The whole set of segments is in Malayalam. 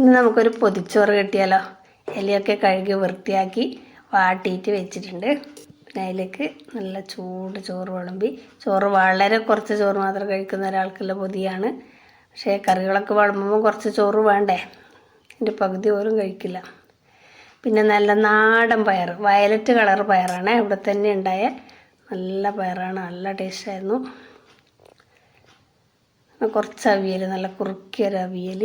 ഇന്ന് നമുക്കൊരു പൊതിച്ചോറ് കിട്ടിയാലോ? ഇലയൊക്കെ കഴുകി വൃത്തിയാക്കി വാട്ടിയിട്ട് വെച്ചിട്ടുണ്ട്. പിന്നെ അതിലേക്ക് നല്ല ചൂട് ചോറ് വിളമ്പി. ചോറ് വളരെ കുറച്ച് ചോറ് മാത്രം കഴിക്കുന്ന ഒരാൾക്കുള്ള പൊതിയാണ്. പക്ഷേ കറികളൊക്കെ വിളമ്പുമ്പോൾ കുറച്ച് ചോറ് വേണ്ടേ? എന്റെ പകുതി പോലും കഴിക്കില്ല. പിന്നെ നല്ല നാടൻ പയർ വയലറ്റ് കളർ പയറാണ്. ഇവിടെ തന്നെ ഉണ്ടായ നല്ല പയറാണ്. നല്ല ടേസ്റ്റായിരുന്നു കുറച്ച് അവിയൽ നല്ല കുറുക്കിയൊരു അവിയൽ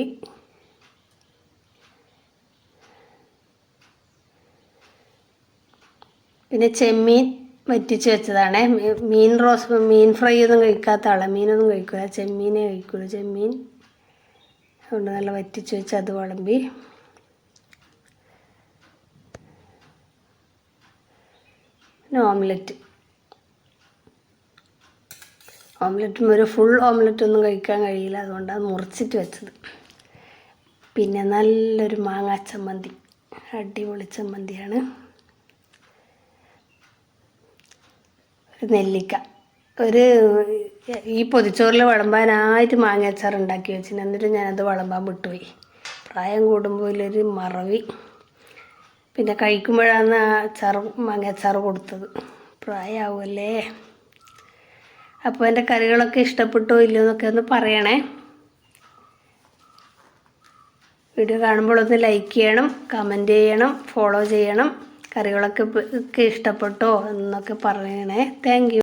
പിന്നെ ചെമ്മീൻ വറ്റിച്ച് വെച്ചതാണ്. മീൻ റോസ് മീൻ ഫ്രൈ ഒന്നും കഴിക്കാത്ത ആളാണ് മീനൊന്നും കഴിക്കില്ല ചെമ്മീനേ കഴിക്കുള്ളൂ. ചെമ്മീൻ അതുകൊണ്ട് നല്ല വറ്റിച്ച് വെച്ച് അത് വിളമ്പി. പിന്നെ ഓംലെറ്റ്. ഓംലെറ്റും ഒരു ഫുൾ ഓംലെറ്റ് ഒന്നും കഴിക്കാൻ കഴിയില്ല. അതുകൊണ്ടാണ് മുറിച്ചിട്ട് വെച്ചത്. പിന്നെ നല്ലൊരു മാങ്ങാ ചമ്മന്തി. അടിപൊളി ചമ്മന്തിയാണ്. നെല്ലിക്ക. ഒരു ഈ പൊതിച്ചോറിൽ വിളമ്പാനായിട്ട് മാങ്ങാച്ചാർ ഉണ്ടാക്കി വെച്ചിന്. എന്നിട്ട് ഞാനത് വിളമ്പാൻ വിട്ടുപോയി. പ്രായം കൂടുമ്പോൾ ഒരു മറവി. പിന്നെ കഴിക്കുമ്പോഴാണ് ആ അച്ചാർ കൊടുത്തത്. പ്രായമാവുമല്ലേ അപ്പോൾ എന്റെ കറികളൊക്കെ ഇഷ്ടപ്പെട്ടോ ഇല്ലയോ എന്നൊക്കെ ഒന്ന് പറയണേ. വീഡിയോ കാണുമ്പോൾ ലൈക്ക് ചെയ്യണം കമന്റ് ചെയ്യണം ഫോളോ ചെയ്യണം. കറികളൊക്കെ ഇഷ്ടപ്പെട്ടോ എന്നൊക്കെ പറയണേ. താങ്ക്